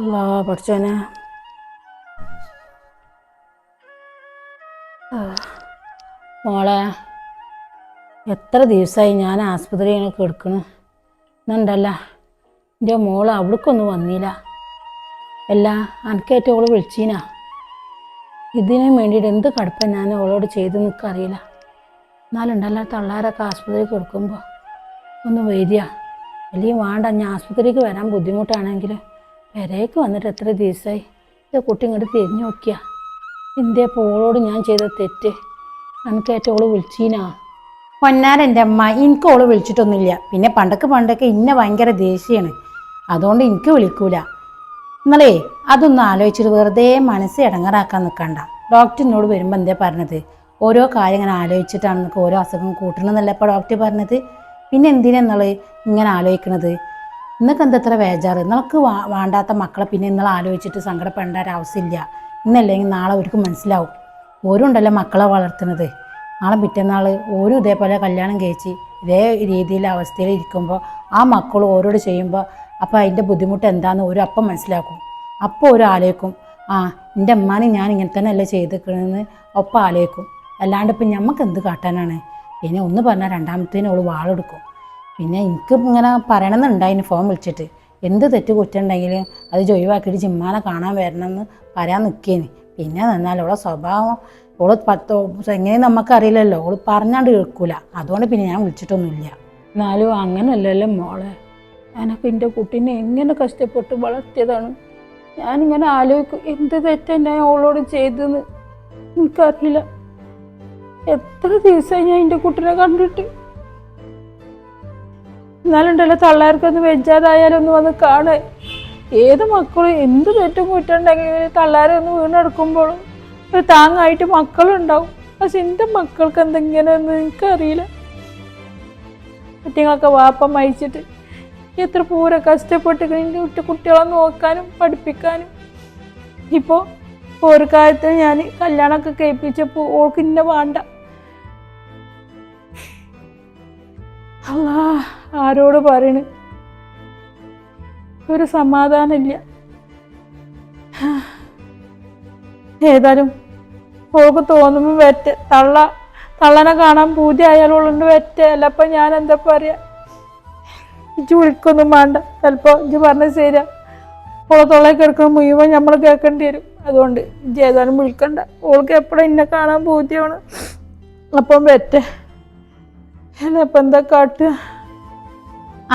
അല്ലാ പഠിച്ചോനെ. മോളെ എത്ര ദിവസമായി ഞാൻ ആസ്പത്രിയിൽ കിടക്കണ്. എന്നുണ്ടല്ല എന്റെ മോൾ അവിടേക്കൊന്നും വന്നില്ല. അല്ല അനക്കേറ്റവും അവൾ വിളിച്ചീനാ. ഇതിനു വേണ്ടിയിട്ട് എന്ത് കടുപ്പം ഞാൻ അവളോട് ചെയ്ത് നിൽക്കറിയില്ല എന്നാലുണ്ടല്ല തള്ളാരൊക്കെ ആസ്പത്രിയിൽ കിടക്കുമ്പോൾ ഒന്ന് വരിക. അല്ലെങ്കിൽ വേണ്ട ഞാൻ ആസ്പത്രിക്ക് വരാൻ ബുദ്ധിമുട്ടാണെങ്കിൽ പെരേക്ക് വന്നിട്ട് എത്ര ദിവസമായി ഇത് കുട്ടി ഇങ്ങോട്ട് തിരിഞ്ഞു നോക്കിയ. ഇന്ത്യ പോളോട് ഞാൻ ചെയ്ത തെറ്റ്? എനിക്കേറ്റവും ഓൾ വിളിച്ചീനാ? പൊന്നാരെന്റെ അമ്മ എനിക്ക് ഓൾ വിളിച്ചിട്ടൊന്നുമില്ല. പിന്നെ പണ്ടൊക്കെ പണ്ടൊക്കെ ഇന്നെ ഭയങ്കര ദേഷ്യമാണ് അതുകൊണ്ട് എനിക്ക് വിളിക്കൂല. നിങ്ങളേ അതൊന്നും ആലോചിച്ചിട്ട് വെറുതെ മനസ്സ് ഇടങ്ങറാക്കാൻ നിൽക്കണ്ട. ഡോക്ടർ എന്നോട് വരുമ്പോൾ എന്താ പറഞ്ഞത്? ഓരോ കാര്യം ഇങ്ങനെ ആലോചിച്ചിട്ടാണ് നിങ്ങൾക്ക് ഓരോ അസുഖം കൂട്ടണമെന്നല്ല ഇപ്പോൾ ഡോക്ടർ പറഞ്ഞത്? പിന്നെ എന്തിനാ നിങ്ങൾ ഇങ്ങനെ ആലോചിക്കണത്? ഇന്നൊക്കെ ഇത്ര വേജാറ് നിങ്ങൾക്ക് വേണ്ടാത്ത മക്കളെ പിന്നെ നിങ്ങൾ ആലോചിച്ചിട്ട് സങ്കടപ്പെടേണ്ട ഒരു ആവശ്യമില്ല ഇന്നല്ലെങ്കിൽ നാളെ അവർക്ക് മനസ്സിലാവും. ഓരും ഉണ്ടല്ലോ മക്കളെ വളർത്തുന്നത്. നാളെ പിറ്റന്നാൾ ഓരോ ഇതേപോലെ കല്യാണം കഴിച്ച് ഇതേ രീതിയിൽ അവസ്ഥയിൽ ഇരിക്കുമ്പോൾ ആ മക്കൾ ഓരോട് ചെയ്യുമ്പോൾ അപ്പോൾ അതിന്റെ ബുദ്ധിമുട്ട് എന്താണെന്ന് ഓരോ അപ്പം മനസ്സിലാക്കും. അപ്പോൾ ഒരു ആലോചിക്കും ആ എന്റെ അമ്മാനെ ഞാൻ ഇങ്ങനെ തന്നെ അല്ലേ ചെയ്തിരിക്കണമെന്ന് ഒപ്പം ആലോചിക്കും. അല്ലാണ്ട് ഇപ്പം ഞമ്മക്ക് എന്ത് കാട്ടാനാണ്? ഇനി ഒന്ന് പറഞ്ഞാൽ രണ്ടാമത്തേന് അവൾ വാളെടുക്കും. പിന്നെ എനിക്ക് ഇങ്ങനെ പറയണമെന്നുണ്ടായിന് ഫോൺ വിളിച്ചിട്ട്. എന്ത് തെറ്റ് കുറ്റുണ്ടെങ്കിലും അത് ജൊഴിവാക്കിയിട്ട് ജിമ്മാനെ കാണാൻ വരണമെന്ന് പറയാൻ നിൽക്കേന് പിന്നെ നിന്നാൽ ഓളെ സ്വഭാവം ഓൾ പത്തോ എങ്ങനെയും നമുക്കറിയില്ലല്ലോ ഓൾ പറഞ്ഞാണ്ട് കേൾക്കൂല. അതുകൊണ്ട് പിന്നെ ഞാൻ വിളിച്ചിട്ടൊന്നുമില്ല. എന്നാലും അങ്ങനെയല്ലല്ലോ മോളെ. ഞാനൊക്കെ എന്റെ കുട്ടീനെ എങ്ങനെ കഷ്ടപ്പെട്ട് വളർത്തിയതാണ്. ഞാനിങ്ങനെ ആലോചിക്കും എന്ത് തെറ്റാണ് ഞാൻ അവളോട് ചെയ്തെന്ന് എനിക്കറിയില്ല. എത്ര ദിവസമായി ഞാൻ എന്റെ കുട്ടീനെ കണ്ടിട്ട്? എന്നാലുണ്ടല്ലോ തള്ളാർക്കൊന്ന് വെജാതായാലൊന്ന് വന്ന് കാണേ. ഏത് മക്കളും എന്ത് തെറ്റും കുറ്റുണ്ടെങ്കിലും തള്ളാരെ ഒന്ന് വീണെടുക്കുമ്പോഴും ഒരു താങ്ങായിട്ട് മക്കളുണ്ടാവും. പക്ഷെ എന്റെ മക്കൾക്ക് നിങ്ങൾക്ക് എനിക്കറിയില്ല. കുട്ടികളൊക്കെ വാപ്പ മരിച്ചിട്ട് എത്ര പൂര കഷ്ടപ്പെട്ട് കുട്ടി കുട്ടികളെ നോക്കാനും പഠിപ്പിക്കാനും. ഇപ്പോൾ ഒരു കാര്യത്തിൽ ഞാൻ കല്യാണമൊക്കെ കഴിപ്പിച്ചപ്പോൾ ഓൾക്ക് ഇന്ന വേണ്ട. അല്ലാ ആരോട് പറയണ്? ഒരു സമാധാനമില്ല. ഏതായാലും പോക്ക് തോന്നുമ്പോൾ വെറ്റ തള്ള തള്ളനെ കാണാൻ പൂതി അയാളുകൊണ്ട് വെറ്റ അല്ലപ്പോൾ ഞാൻ എന്താ പറയാ? ഇജ്ജ് വിളിക്കൊന്നും വേണ്ട ചിലപ്പോൾ ഇജ്ജ് പറഞ്ഞത് ശരിയാ. ഓളെ തൊള്ളയിൽ കിടക്കണം മുഴുവൻ നമ്മൾ കേൾക്കേണ്ടി വരും. അതുകൊണ്ട് ഇജ്ജ് ഏതായാലും വിളിക്കണ്ട. ഓൾക്ക് എപ്പോഴും എന്നെ കാണാൻ പൂതിയാണ് അപ്പം വെറ്റ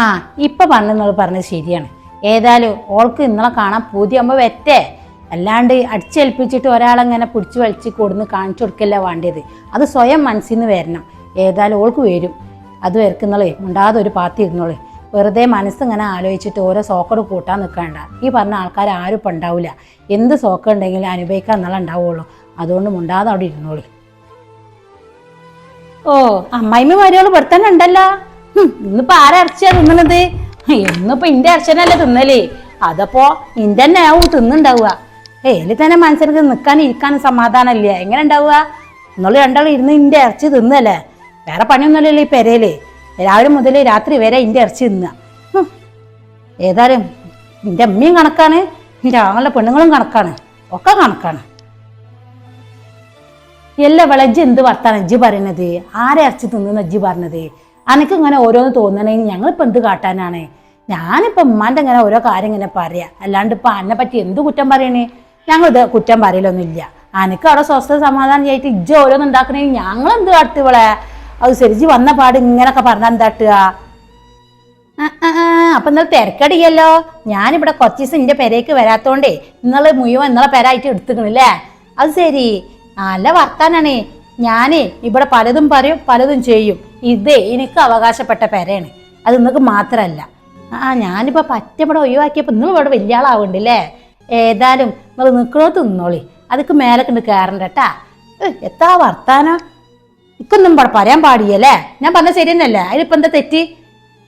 ആ ഇപ്പൊ പറഞ്ഞെന്നത് പറഞ്ഞത് ശരിയാണ്. ഏതായാലും ഓൾക്ക് ഇന്നലെ കാണാൻ പൂതിയാകുമ്പോൾ വെറ്റേ അല്ലാണ്ട് അടിച്ചേൽപ്പിച്ചിട്ട് ഒരാളെങ്ങനെ പിടിച്ചു വലിച്ച് കൊടുന്ന് കാണിച്ചു കൊടുക്കല്ല വേണ്ടത് അത് സ്വയം മനസ്സിൽ നിന്ന് വരണം. ഏതായാലും ഓൾക്ക് വരും. അത് വരക്കുന്നോളേ ഉണ്ടാതെ ഒരു പാത്തി ഇരുന്നോളേ. വെറുതെ മനസ്സിങ്ങനെ ആലോചിച്ചിട്ട് ഓരോ സോക്കട് കൂട്ടാൻ നിൽക്കണ്ട. ഈ പറഞ്ഞ ആൾക്കാർ ആരും ഇപ്പം ഉണ്ടാവില്ല എന്ത് സോക്കം ഉണ്ടെങ്കിലും അനുഭവിക്കാൻ എന്നുള്ള ഉണ്ടാവുള്ളൂ. അതുകൊണ്ട് മുണ്ടാതെ അവിടെ ഇരുന്നോളൂ. ഓ അമ്മായിമ്മ മരിയോൾ ഇവിടെ ഉണ്ടല്ലോ ഇന്നിപ്പോ ആരാ ഇറച്ചിയാ തിന്നണത്? ഇന്നിപ്പോ ഇന്റെ അർച്ചനല്ലേ തിന്നലേ. അതപ്പോ ഇന്റെ തന്നെ ആവും തിന്നുണ്ടാവുക. ഏലി തന്നെ മനസ്സിനക്ക് നിൽക്കാൻ ഇരിക്കാനും സമാധാനമില്ല. എങ്ങനെ ഉണ്ടാവുക? എന്നുള്ള രണ്ടാളും ഇരുന്ന് ഇന്റെ ഇറച്ചി തിന്നല്ലേ? വേറെ പണിയൊന്നുമല്ലല്ലോ ഈ പെരയിൽ. രാവിലെ മുതൽ രാത്രി വരെ ഇന്റെ ഇറച്ചി തിന്നുക. ഏതായാലും നിന്റെ അമ്മയും കണക്കാണ്. നിന്റെ ആങ്ങളുടെ പെണ്ണുങ്ങളും കണക്കാണ്. ഒക്കെ കണക്കാണ്. എല്ലാ വിളജ്ജ് എന്ത് വർത്താനം? അജ്ജി പറയണത്. ആരെ അരച്ച് തിന്നുന്ന അജ്ജി പറഞ്ഞത്? അനക്ക് ഇങ്ങനെ ഓരോന്ന് തോന്നണേ ഞങ്ങളിപ്പോൾ എന്ത് കാട്ടാനാണ്? ഞാനിപ്പോൾ ഉമ്മാന്റെ ഇങ്ങനെ ഓരോ കാര്യം ഇങ്ങനെ പറയാ. അല്ലാണ്ട് ഇപ്പം അന്നെ പറ്റി എന്ത് കുറ്റം പറയണേ? ഞങ്ങൾ ഇത് കുറ്റം പറയലൊന്നുമില്ല. അനക്ക് അവിടെ സ്വസ്ഥ സമാധാനം ചെയ്തിട്ട് ഇജ്ജ ഓരോന്ന് ഉണ്ടാക്കണേ ഞങ്ങൾ എന്ത് കാട്ടുക ഇവളെ? അത് ശരിച്ച് വന്ന പാട് ഇങ്ങനൊക്കെ പറഞ്ഞാൽ എന്താട്ടുക അപ്പം ഇന്നലെ തിരക്കടിയല്ലോ? ഞാനിവിടെ കുറച്ച് ദിവസം എന്റെ പെരേക്ക് വരാത്തോണ്ടേ നിങ്ങൾ മുഴുവൻ നിങ്ങളെ പെരായിട്ട് എടുത്തുക്കണില്ലേ അത് ശരി. നല്ല വർത്താനാണേ. ഞാനേ ഇവിടെ പലതും പറയും പലതും ചെയ്യും. ഇതേ എനിക്ക് അവകാശപ്പെട്ട പെരയാണ്. അത് നിങ്ങൾക്ക് മാത്രമല്ല. ആ ഞാനിപ്പോൾ പറ്റപ്പെടെ ഒഴിവാക്കിയപ്പോൾ നിങ്ങൾ ഇവിടെ വലിയ ആളാവണ്ടല്ലേ ഏതായാലും നിങ്ങൾ നിൽക്കണോ തിന്നോളി. അതൊക്കെ മേലെ കണ്ട് കയറണ്ട കേട്ടാ എത്താ വർത്താനം. ഇക്കൊന്നും പറയാൻ പാടിയല്ലേ ഞാൻ പറഞ്ഞ ശരിയെന്നല്ലേ? അതിലിപ്പോൾ എന്താ തെറ്റി?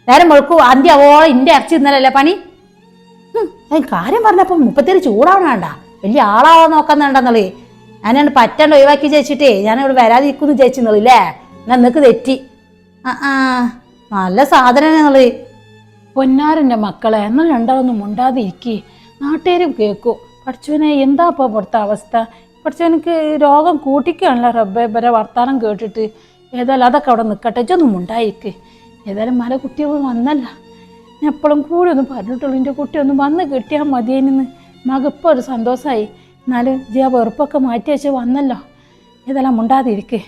നേരം വെളുക്കു അന്ത്യ അവോളം ഇന്റെ ഇറച്ചി ഇന്നലല്ലേ പണി? കാര്യം അത് കാര്യം ചൂടാവണ വേണ്ട വലിയ വലിയ നോക്കാൻ നോക്കാന്നുണ്ടെന്നുള്ളേ ഞാനാണ് പറ്റാണ്ട് ഒഴിവാക്കി ചേച്ചിട്ടേ ഞാൻ ഇവിടെ വരാതിരിക്കുന്നു ചേച്ചിന്നുള്ളില്ലേ ഞാൻ നിനക്ക് തെറ്റി. ആ ആ. നല്ല സാധനം നിങ്ങൾ. പൊന്നാരന്റെ മക്കളെ എന്നാൽ രണ്ടാളൊന്നും മുണ്ടാതെ ഇരിക്കി. നാട്ടുകാരും കേൾക്കും. പഠിച്ചവനെ എന്താ ഇപ്പോൾ ഇവിടുത്തെ അവസ്ഥ? പഠിച്ചവനക്ക് രോഗം കൂട്ടിക്കുകയാണല്ലോ റബ്ബെ ഇവരെ വർത്താനം കേട്ടിട്ട്. ഏതായാലും അതൊക്കെ അവിടെ നിൽക്കട്ടെ ഇതൊന്നും ഉണ്ടായിക്ക് ഏതായാലും മല കുട്ടി വന്നല്ല. ഞാൻ എപ്പോഴും കൂടെ ഒന്ന് പറഞ്ഞിട്ടുള്ളൂ എന്റെ കുട്ടി ഒന്ന് വന്ന് കിട്ടിയാൽ മതിയെന്ന്. മകപ്പോൾ ഒരു സന്തോഷമായി എന്നാലും ജി ആ വെറുപ്പൊക്കെ മാറ്റി വെച്ച് വന്നല്ലോ. ഏതായാലും മുണ്ടാതിരിക്കേ.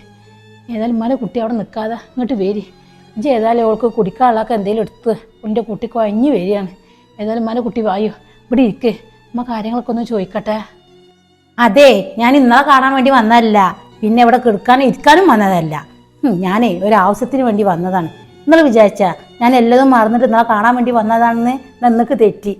ഏതായാലും മല കുട്ടി അവിടെ നിൽക്കാതെ ഇങ്ങോട്ട് വരി. ജി ഏതായാലും അവൾക്ക് കുടിക്കാനുള്ളതൊക്കെ എന്തെങ്കിലും എടുത്ത് എന്റെ കുട്ടി കുഴഞ്ഞു വരികയാണ്. ഏതായാലും മല കുട്ടി വായോ? ഇവിടെ ഇരിക്കേ. അമ്മ കാര്യങ്ങളൊക്കെ ഒന്ന് ചോദിക്കട്ടെ. അതെ ഞാൻ ഇന്നലെ കാണാൻ വേണ്ടി വന്നതല്ല. പിന്നെ ഇവിടെ കിടക്കാനും ഇരിക്കാനും വന്നതല്ല. ഞാനേ ഒരു ആവശ്യത്തിന് വേണ്ടി വന്നതാണ്. ഇന്നലെ വിചാരിച്ച ഞാൻ എല്ലതും മറന്നിട്ട് ഇന്നലെ കാണാൻ വേണ്ടി വന്നതാണെന്ന് നിനക്ക് തെറ്റി.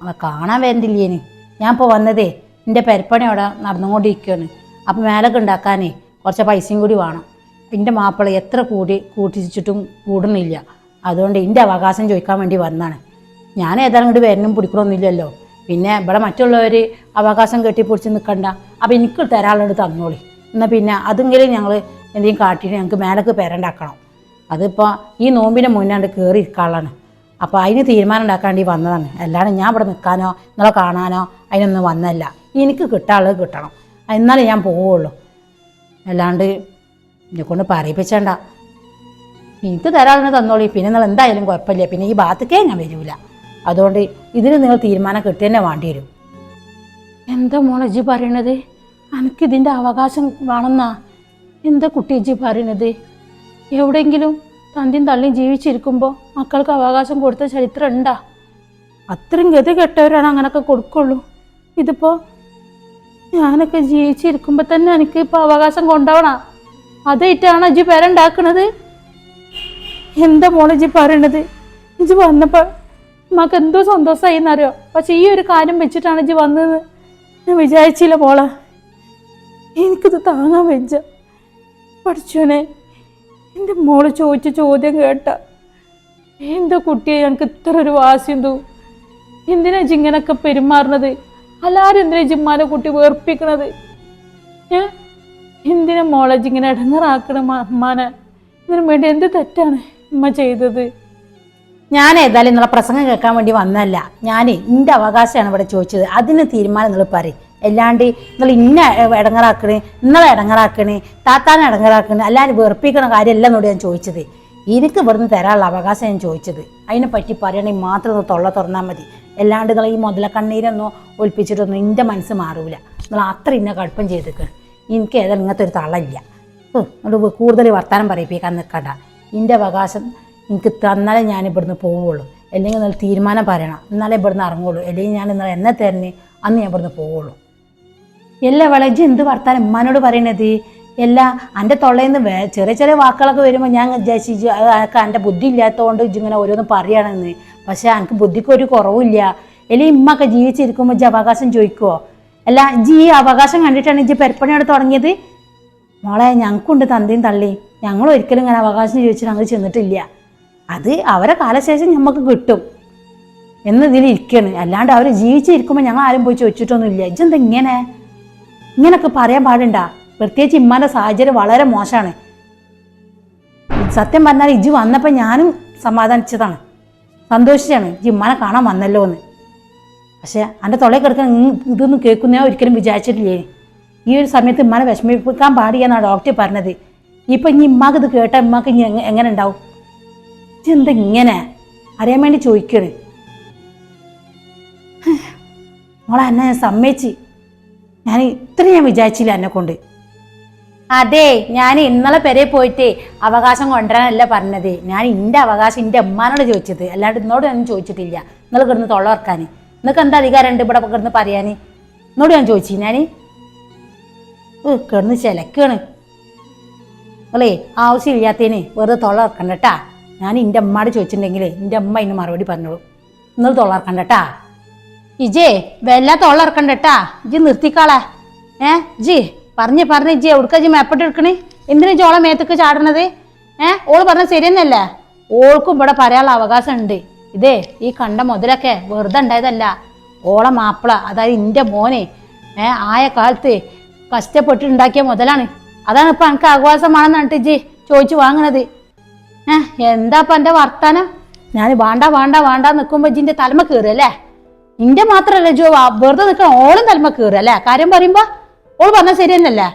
അവളെ കാണാൻ വരണ്ടില്ലേന്. ഞാൻ ഇപ്പോൾ വന്നതേ എന്റെ പെരപ്പണി അവിടെ നടന്നുകൊണ്ടിരിക്കുകയാണ്. അപ്പോൾ മേലൊക്കെ ഉണ്ടാക്കാനേ കുറച്ച് പൈസയും കൂടി വേണം. എന്റെ മാപ്പിള എത്ര കൂടി കൂട്ടിച്ചിട്ടും കൂടുന്നില്ല. അതുകൊണ്ട് എന്റെ അവകാശം ചോദിക്കാൻ വേണ്ടി വന്നാണ്. ഞാൻ ഏതായാലും ഇങ്ങോട്ട് വരണം പിടിക്കണമൊന്നുമില്ലല്ലോ പിന്നെ ഇവിടെ മറ്റുള്ളവർ അവകാശം കെട്ടിപ്പിടിച്ച് നിൽക്കണ്ട അപ്പോൾ എനിക്ക് തരാനുള്ളത് തന്നോളി. എന്നാൽ പിന്നെ അതെങ്കിലും ഞങ്ങൾ എന്തെങ്കിലും കാട്ടിയിട്ട് ഞങ്ങൾക്ക് മേലക്ക് പേരണ്ടാക്കണം. അതിപ്പോൾ ഈ നോമ്പിന്റെ മുന്നാണ്ട് കയറി ഇരിക്കാനുള്ളതാണ് അപ്പോൾ അതിന് തീരുമാനം ഉണ്ടാക്കാണ്ടി വന്നതാണ്. അല്ലാണ്ട് ഞാൻ ഇവിടെ നിൽക്കാനോ നിങ്ങളെ കാണാനോ അതിനൊന്നും വന്നല്ല. എനിക്ക് കിട്ടാനുള്ളത് കിട്ടണം. എന്നാലേ ഞാൻ പോവുള്ളൂ. അല്ലാണ്ട് എന്നെ കൊണ്ട് പറയിപ്പിച്ചണ്ട. എനിക്ക് തരാതിന് തന്നോളി. പിന്നെ നിങ്ങൾ എന്തായാലും കുഴപ്പമില്ല. പിന്നെ ഈ ഭാഗത്തേക്കേ ഞാൻ വരൂല. അതുകൊണ്ട് ഇതിന് നിങ്ങൾ തീരുമാനം കിട്ടി തന്നെ വേണ്ടി വരും. എന്താ മോളെ ജി പറയണത്? എനിക്കിതിന്റെ അവകാശം വേണമെന്നാ? എന്താ കുട്ടി ജി പറയണത്? എവിടെയെങ്കിലും തന്തിയും തള്ളിയും ജീവിച്ചിരിക്കുമ്പോൾ മക്കൾക്ക് അവകാശം കൊടുത്ത ചരിത്രം ഉണ്ടാ? അത്രയും ഗതി കെട്ടവരാണ് അങ്ങനെയൊക്കെ കൊടുക്കുള്ളൂ. ഇതിപ്പോൾ ഞാനൊക്കെ ജീവിച്ചിരിക്കുമ്പോ തന്നെ എനിക്ക് ഇപ്പൊ അവകാശം കൊണ്ടുപോകണ അതായിട്ടാണ് അജി പേരുണ്ടാക്കണത്? എന്താ മോളെ ഇജി പറയണത്? ഇജി വന്നപ്പോ നമുക്ക് എന്തോ സന്തോഷമായി എന്നറിയോ പക്ഷെ ഈ ഒരു കാര്യം വെച്ചിട്ടാണ് ഇജി വന്നത്. ഞാൻ വിചാരിച്ചില്ല മോളെ. എനിക്കിത് താങ്ങാൻ വെച്ച പഠിച്ചോനെ എന്റെ മോൾ ചോദിച്ച ചോദ്യം കേട്ട. എന്താ കുട്ടിയെ ഞങ്ങൾക്ക് ഇത്ര ഒരു വാസ്യന്തു എന്തിനാ ഇങ്ങനൊക്കെ പെരുമാറുന്നത് എല്ലാവരും എന്തിനാ ജിമ്മാനെ കുട്ടി വേർപ്പിക്കണത്? ഏ? എന്തിനാ മോളജ് ഇങ്ങനെ ഇടങ്ങറാക്കണ അമ്മാനെ ഇതിനു വേണ്ടി എന്ത് തെറ്റാണ് ഉമ്മ ചെയ്തത്? ഞാൻ ഏതായാലും നിങ്ങളെ പ്രസംഗം കേൾക്കാൻ വേണ്ടി വന്നല്ല ഞാൻ എന്റെ അവകാശമാണ് ഇവിടെ ചോദിച്ചത്. അതിന് തീരുമാനം നിങ്ങൾ പറയും. അല്ലാണ്ട് നിങ്ങൾ ഇന്ന ഇടങ്ങറാക്കണേ നിങ്ങളെ ഇടങ്ങറാക്കണേ താത്താനെ ഇടങ്ങറാക്കണേ അല്ലാണ്ട് വെറുപ്പിക്കണ കാര്യമല്ല എന്നോട് ഞാൻ ചോദിച്ചത്. എനിക്ക് ഇവിടുന്ന് തരാനുള്ള അവകാശം ഞാൻ ചോദിച്ചത്. അതിനെ പറ്റി പറയണമെങ്കിൽ മാത്രം ഒന്ന് തൊള്ള തുറന്നാൽ മതി. എല്ലാണ്ട് നിങ്ങൾ ഈ മുതലക്കണ്ണീരൊന്നും ഒളിപ്പിച്ചിട്ടൊന്നും എന്റെ മനസ്സ് മാറൂല. നിങ്ങൾ അത്ര ഇന്ന കടുപ്പം ചെയ്തേക്ക് എനിക്ക് ഏതായാലും ഇങ്ങനത്തെ ഒരു തളയില്ല. അതുകൊണ്ട് കൂടുതൽ വർത്തമാനം പറയിപ്പിക്കാൻ നിൽക്കണ്ട എന്റെ അവകാശം എനിക്ക് തന്നാലേ ഞാൻ ഇവിടുന്ന് പോവുള്ളൂ. അല്ലെങ്കിൽ നിങ്ങൾ തീരുമാനം പറയണം. എന്നാലേ ഇവിടുന്ന് ഇറങ്ങുള്ളൂ. അല്ലെങ്കിൽ ഞാൻ നിങ്ങൾ എന്നെ തരണേ അന്ന് ഞാൻ ഇവിടുന്ന് പോവുള്ളൂ. എല്ലാ വിളജ് എന്ത് വർത്താനം ഉമ്മാനോട് പറയണത്? എല്ലാ എന്റെ തൊള്ളയിൽ നിന്ന് ചെറിയ ചെറിയ വാക്കുകളൊക്കെ വരുമ്പോൾ ഞാൻ വിചാരിച്ചു അതൊക്കെ എന്റെ ബുദ്ധി ഇല്ലാത്തതുകൊണ്ട് ഇങ്ങനെ ഓരോന്ന് പറയുകയാണെന്ന് പക്ഷേ എനിക്ക് ബുദ്ധിക്ക് ഒരു കുറവില്ല. അല്ലെങ്കിൽ ഇമ്മൊക്കെ ജീവിച്ചിരിക്കുമ്പോൾ ഇജ്ജ് അവകാശം ചോദിക്കുമോ അല്ല ഇജ്ജ് ഈ അവകാശം കണ്ടിട്ടാണ് ഇജ്ജ് പെരപ്പണിയോട് തുടങ്ങിയത്? മോളെ ഞങ്ങൾക്കുണ്ട് തന്തയും തള്ളി ഞങ്ങൾ ഒരിക്കലും ഇങ്ങനെ അവകാശം ചോദിച്ചിട്ട് അങ്ങ് ചെന്നിട്ടില്ല. അത് അവരെ കാലശേഷം നമുക്ക് കിട്ടും. എന്ന് ഇതിൽ ഇരിക്കുകയാണ് അല്ലാണ്ട് അവർ ജീവിച്ചിരിക്കുമ്പോൾ ഞങ്ങൾ ആരും പോയി ചോദിച്ചിട്ടൊന്നുമില്ല. ഇജ്ജെന്താ ഇങ്ങനെ? ഇങ്ങനൊക്കെ പറയാൻ പാടുണ്ടാ? പ്രത്യേകിച്ച് ഇമ്മാന്റെ സാഹചര്യം വളരെ മോശമാണ്. സത്യം പറഞ്ഞാൽ ഇജ് വന്നപ്പോൾ ഞാനും സമാധാനിച്ചതാണ്. സന്തോഷിച്ചാണ് ഇജ് ഇമ്മാനെ കാണാൻ വന്നല്ലോ എന്ന്. പക്ഷേ എന്റെ തൊള്ളയിൽ കിടക്കാൻ ഇതൊന്നും കേൾക്കുന്ന ഒരിക്കലും വിചാരിച്ചിട്ടില്ലേ? ഈ ഒരു സമയത്ത് ഇമ്മാനെ വിഷമിപ്പിക്കാൻ പാടിയെന്നാണ് ഡോക്ടർ പറഞ്ഞത്. ഇപ്പം ഇനി ഇമ്മാക്ക് ഇത് കേട്ടാൽ ഇമ്മാക്ക് ഇനി എങ്ങ- എങ്ങനെ ഉണ്ടാവും? ഇതെന്താ ഇങ്ങനെ? അറിയാൻ വേണ്ടി ചോദിക്കണ്. മോളെ എന്നെ ഞാൻ സമ്മതിച്ച്. ഞാൻ ഇത്ര ഞാൻ വിചാരിച്ചില്ല എന്നെ കൊണ്ട്. അതെ ഞാൻ ഇന്നലെ പെരെ പോയിട്ട് അവകാശം കൊണ്ടുവരാനല്ല പറഞ്ഞത്. ഞാൻ എന്റെ അവകാശം എന്റെ അമ്മാനോട് ചോദിച്ചത്. അല്ലാണ്ട് ഇന്നോട് ഞാൻ ചോദിച്ചിട്ടില്ല. നിങ്ങൾ കിടന്ന് തൊള്ളവർക്കാൻ നിങ്ങൾക്ക് എന്താ അധികാരമുണ്ട് ഇവിടെ കിടന്ന് പറയാൻ ഇന്നോട് ഞാൻ ചോദിച്ചു ഞാൻ കിടന്ന് ചിലക്കാണ്. നിങ്ങളേ ആവശ്യമില്ലാത്തതിന് വെറുതെ തൊള്ളവർക്കണ്ട കേട്ടാ ഞാൻ എന്റെ അമ്മയോട് ചോദിച്ചിട്ടുണ്ടെങ്കിൽ എന്റെ അമ്മ അതിന് മറുപടി പറഞ്ഞോളൂ. നിങ്ങൾ തൊള്ളവർക്കണ്ട കേട്ടാ ഇജേ വല്ല തൊള്ളർക്കണ്ട കേട്ടാ ഇജ് നിർത്തിക്കാളെ. ഏ ജി പറഞ്ഞ് പറഞ്ഞ് ഇജ്ജി എവിടുക്ക ജി മേപ്പെട്ട് എടുക്കണേ? എന്തിനാ ജോളെ മേത്തക്ക് ചാടണത്? ഏ? ഓൾ പറഞ്ഞ ശരിയെന്നല്ല? ഓൾക്കും ഇവിടെ പറയാനുള്ള അവകാശം ഉണ്ട് ഇതേ ഈ കണ്ട മുതലൊക്കെ വെറുതെ ഉണ്ടായതല്ല. ഓളെ മാപ്പിള അതായത് എന്റെ മോനെ ഏ ആയ കാലത്ത് കഷ്ടപ്പെട്ട് ഉണ്ടാക്കിയ മുതലാണ്. അതാണ് ഇപ്പൊ എനിക്ക് അവകാശമാണെന്ന് പറഞ്ഞിട്ട് ഇജി ചോദിച്ചു വാങ്ങണത്. ഏ എന്താ ഇപ്പം എന്റെ വർത്താനം? ഞാൻ വേണ്ട വേണ്ട വേണ്ട നിൽക്കുമ്പോൾ ഇജിന്റെ തലമ കയറുമല്ലേ ഇന്റെ മാത്രല്ല ജോ ആ വെറുതെ നിൽക്കണം ഓളും തലമ കയറുക അല്ലേ? കാര്യം പറയുമ്പോ ഓൾ പറഞ്ഞ ശരി തന്നെയല്ലേ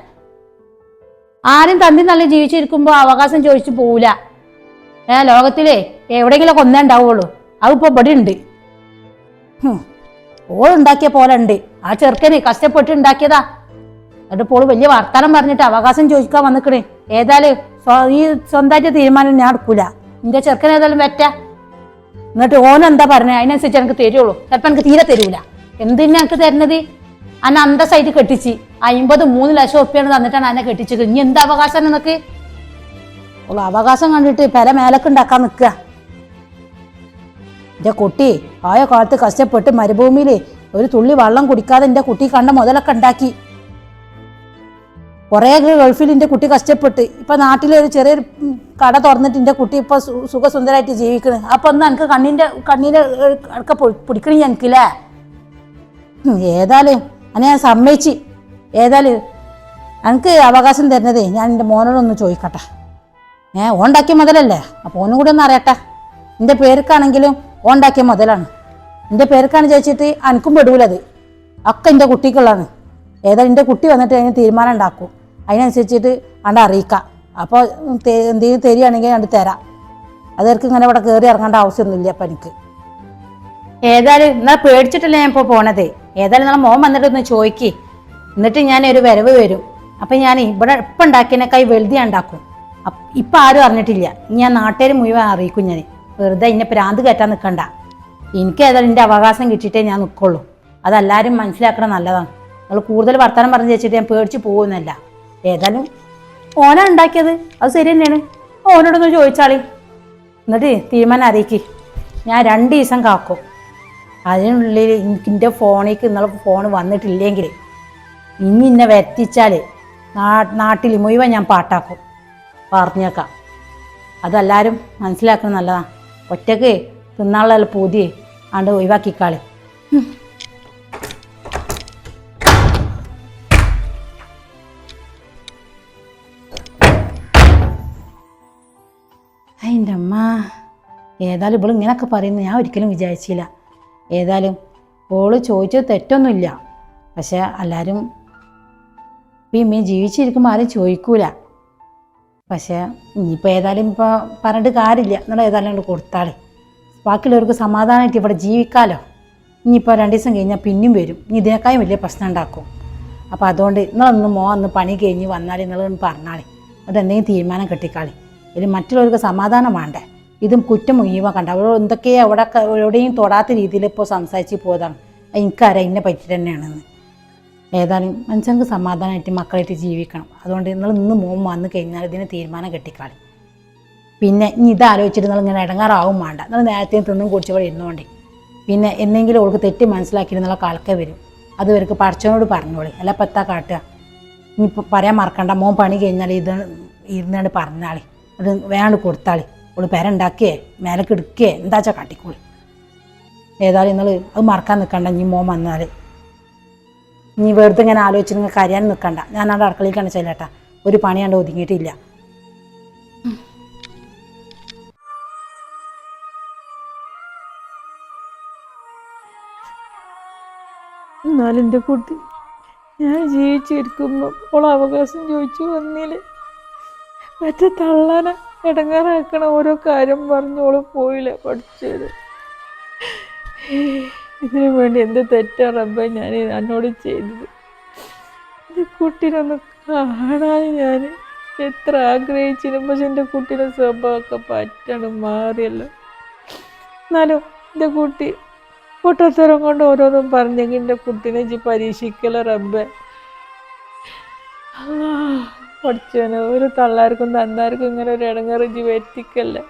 ആരും തന്തി നല്ല ജീവിച്ചിരിക്കുമ്പോൾ അവകാശം ചോദിച്ചു പോവില്ല ഏ ലോകത്തിലെ എവിടെയെങ്കിലും ഒന്നേ ഉണ്ടാവുള്ളൂ. അതിപ്പോ ഇവിടെ ഉണ്ട്. ഓൾ ഓളുണ്ടാക്കിയ പോലെ ഉണ്ട്. ആ ചെറുക്കന് കഷ്ടപ്പെട്ട് ഉണ്ടാക്കിയതാ. എന്നിട്ട് ഇപ്പോൾ വലിയ വർത്താനം പറഞ്ഞിട്ട് അവകാശം ചോദിക്കാൻ വന്നിക്കണേ. ഏതായാലും ഈ സ്വന്തമായിട്ട് തീരുമാനം ഞാൻ എടുക്കൂല. നിന്റെ ചെറുക്കൻ ഏതായാലും വെറ്റ. എന്നിട്ട് ഓനെന്താ പറഞ്ഞത് അതിനനുസരിച്ച് എനിക്ക് തരുള്ളൂ. ചിലപ്പോൾ എനിക്ക് തീരെ തരൂല. എന്തിനാ എനിക്ക് തരുന്നത്? അന്നെ അന്തസ്സായിട്ട് കെട്ടിച്ച്. അമ്പത് മൂന്ന് ലക്ഷം ഉറുപ്പിയാണ് തന്നിട്ടാണ് അന്നെ കെട്ടിച്ചത്. ഇനി എന്ത് അവകാശം നിനക്ക്? ഉള്ള അവകാശം കണ്ടിട്ട് പെര മേലക്ക് ഉണ്ടാക്കാൻ നിൽക്കുക. എന്റെ കുട്ടി ആയ കാലത്ത് കഷ്ടപ്പെട്ട് മരുഭൂമിയിൽ ഒരു തുള്ളി വെള്ളം കുടിക്കാതെ എന്റെ കുട്ടി കണ്ട മുതലൊക്കെ ഉണ്ടാക്കി. കുറേ ഗൾഫിൽ എന്റെ കുട്ടി കഷ്ടപ്പെട്ട്. ഇപ്പൊ നാട്ടിലൊരു ചെറിയൊരു കട തുറന്നിട്ട് എന്റെ കുട്ടി ഇപ്പൊ സുഖസുന്ദരായിട്ട് സുഖസുന്ദരമായിട്ട് ജീവിക്കണ്. അപ്പൊ ഒന്ന് എനിക്ക് കണ്ണിന്റെ കണ്ണിന്റെ അടുക്ക പിടിക്കണി എനിക്കില്ലേ ഏതായാലും അന്നെ ഞാൻ സമ്മതിച്ച്. ഏതായാലും എനിക്ക് അവകാശം തരുന്നതേ ഞാൻ എന്റെ മോനോടൊന്ന് ചോദിക്കട്ടെ. ഏ ഓണ്ടാക്കിയ മുതലല്ലേ? അപ്പോൾ ഓനും കൂടി ഒന്ന് അറിയട്ടെ. എന്റെ പേർക്കാണെങ്കിലും ഓണ്ടാക്കിയ മുതലാണ്. എന്റെ പേർക്കാണ് ചോദിച്ചിട്ട് എനിക്കും പെടൂലത്. ഒക്കെ എന്റെ കുട്ടിക്കുള്ളതാണ്. ഏതായാലും എന്റെ കുട്ടി വന്നിട്ട് അതിന് തീരുമാനം ഉണ്ടാക്കും. അതിനനുസരിച്ചിട്ട് അവിടെ അറിയിക്കാം. അപ്പോൾ എന്തെങ്കിലും തരികയാണെങ്കിൽ ഞാൻ തരാം. അതേർക്ക് ഇങ്ങനെ ഇവിടെ കയറി ഇറങ്ങേണ്ട ആവശ്യമൊന്നുമില്ല അപ്പം എനിക്ക്. ഏതായാലും എന്നാൽ പേടിച്ചിട്ടല്ലേ ഞാൻ ഇപ്പോൾ പോണത്? ഏതായാലും നമ്മളെ മോൻ വന്നിട്ട് ഒന്ന് ചോദിക്ക്. എന്നിട്ട് ഞാൻ ഒരു വരവ് വരും. അപ്പം ഞാൻ ഇവിടെ ഇപ്പം ഉണ്ടാക്കിയതിനേക്കായി വെളുതി ഉണ്ടാക്കും. ഇപ്പം ആരും അറിഞ്ഞിട്ടില്ല. ഞാൻ നാട്ടുകാർ മുഴുവൻ അറിയിക്കും ഞാൻ. വെറുതെ ഇന്നെ പ്രാന്ത് കയറ്റാൻ നിൽക്കണ്ട എനിക്ക് ഏതായാലും എന്റെ അവകാശം കിട്ടിയിട്ടേ ഞാൻ നിൽക്കുള്ളൂ അതെല്ലാവരും മനസ്സിലാക്കണം നല്ലതാണ്. നിങ്ങൾ കൂടുതൽ വർത്തമാനം പറഞ്ഞ് വെച്ചിട്ട് ഞാൻ പേടിച്ച് പോകുന്നല്ല ഏതായാലും ഓനാ ഉണ്ടാക്കിയത്. അത് ശരി തന്നെയാണ്. ഓനോടൊന്ന് ചോദിച്ചാളി. എന്നിട്ട് തീരുമാനം അറിയിക്കി. ഞാൻ രണ്ട് ദിവസം കാക്കും. അതിനുള്ളിൽ എനിക്ക് എന്റെ ഫോണിലേക്ക് ഇന്നലെ ഫോൺ വന്നിട്ടില്ലെങ്കിൽ ഇനി എന്നെ വരുത്തിച്ചാൽ നാട്ടിൽ മുഴുവൻ ഞാൻ പാട്ടാക്കും. പറഞ്ഞേക്കാം. അതെല്ലാവരും മനസ്സിലാക്കുന്നത് നല്ലതാണ് ഒറ്റയ്ക്ക് തിന്നാളല്ല പൂതി ആണ്ട് ഒഴിവാക്കിക്കാൾ. അതിന്റെ അമ്മ. ഏതായാലും ഇവളിങ്ങനെയൊക്കെ പറയുന്നത് ഞാൻ ഒരിക്കലും വിചാരിച്ചില്ല. ഏതായാലും ഓൾ ചോദിച്ചത് തെറ്റൊന്നുമില്ല. പക്ഷെ എല്ലാവരും ഇപ്പം ഇമ്മയും ജീവിച്ചിരിക്കുമ്പോൾ ആരും ചോദിക്കൂല. പക്ഷേ ഇനിയിപ്പോൾ ഏതായാലും ഇപ്പോൾ പറഞ്ഞിട്ട് കാര്യമില്ല. എന്നുള്ള ഏതായാലും കൊണ്ട് കൊടുത്താളെ. ബാക്കിയുള്ളവർക്ക് സമാധാനമായിട്ട് ഇവിടെ ജീവിക്കാമല്ലോ ഇനിയിപ്പോൾ രണ്ട് ദിവസം കഴിഞ്ഞാൽ പിന്നെയും വരും. ഇനി ഇതിനേക്കാളും വലിയ പ്രശ്നം ഉണ്ടാക്കും. അപ്പോൾ അതുകൊണ്ട് നിങ്ങളൊന്ന് മോ ഒന്ന് പണി കഴിഞ്ഞ് വന്നാൽ നിങ്ങളൊന്ന് പറഞ്ഞാളെ. എന്തെങ്കിലും തീരുമാനം കെട്ടിക്കാളെ. ഇതിൽ മറ്റുള്ളവർക്ക് സമാധാനം വേണ്ടേ? ഇതും കുറ്റം മുഴുവൻ കണ്ട. അവർ എന്തൊക്കെയാ അവിടെ എവിടെയും തൊടാത്ത രീതിയിൽ ഇപ്പോൾ സംസാരിച്ച് പോയതാണ്. എനിക്കാര എന്നെ പറ്റിയിട്ട് തന്നെയാണെന്ന്. ഏതായാലും മനുഷ്യർക്ക് സമാധാനമായിട്ട് മക്കളായിട്ട് ജീവിക്കണം. അതുകൊണ്ട് നിങ്ങൾ ഇന്ന് മോൻ വന്നു കഴിഞ്ഞാൽ ഇതിന് തീരുമാനം കെട്ടിക്കാളി പിന്നെ ഇനി ഇത് ആലോചിച്ചിട്ട് നിങ്ങൾ ഇങ്ങനെ ഇടങ്ങാറാവും വേണ്ട. നിങ്ങൾ നേരത്തെ തിന്നും കുടിച്ച് ഇവിടെ ഇരുന്നുകൊണ്ട് പിന്നെ എന്തെങ്കിലും അവൾക്ക് തെറ്റ് മനസ്സിലാക്കിയിട്ട് എന്നുള്ള കാലക്കെ വരും. അത് ഇവർക്ക് പഠിച്ചവനോട് പറഞ്ഞോളി. അല്ല ഇപ്പം എത്താ കാട്ടുക? ഇനിയിപ്പോൾ പറയാൻ മറക്കണ്ട. മോൻ പണി കഴിഞ്ഞാൽ ഇത് ഇരുന്നാണ്ട് പറഞ്ഞാളി. അത് വേണ്ട കൊടുത്താളി. അവൾ പേരുണ്ടാക്കിയേ മേലക്ക് എടുക്കുകയെ എന്താ വെച്ചാൽ കാട്ടിക്കോളി. ഏതായാലും നിങ്ങൾ അത് മറക്കാൻ നിൽക്കണ്ട ഇനി മോൻ വന്നാൽ നീ വെറുതെ ഇങ്ങനെ ആലോചിച്ച് നിങ്ങൾ കരയാൻ നിൽക്കണ്ട ഞാൻ അവിടെ അടുക്കളയിലേക്കാണ് ചെല്ലേട്ടാ. ഒരു പണി കണ്ട് ഒതുങ്ങിയിട്ടില്ല. എന്നാലും എന്റെ കുട്ടി ഞാൻ ജീവിച്ചിരിക്കുമ്പോൾ അവകാശം ചോദിച്ചു വന്നില്ലേ? മറ്റേ തള്ളനെ ഇടങ്ങാറാക്കണ ഓരോ കാര്യം പറഞ്ഞോൾ പോയില്ല പഠിച്ചത്. ഇതിനു വേണ്ടി എന്ത് തെറ്റാ റബ്ബ ഞാൻ എന്നോട് ചെയ്തത്. എന്റെ കുട്ടീനൊന്ന് കാണാൻ ഞാൻ എത്ര ആഗ്രഹിച്ചിരുന്നു. പക്ഷെ എന്റെ കുട്ടീന്റെ സ്വഭാവമൊക്കെ പറ്റണം മാറിയല്ലോ. എന്നാലും എന്റെ കുട്ടി പൊട്ടത്തരം കൊണ്ട് ഓരോന്നും പറഞ്ഞെങ്കിൽ എന്റെ കുട്ടീനെ പരീക്ഷിക്കല റബ്ബെ. പഠിച്ചവന്. ഒരു തള്ളാർക്കും തന്നാർക്കും ഇങ്ങനെ ഒരു ഇടങ്ങറ് ഇജ്ജ് വരുത്തിക്കല്ലേ.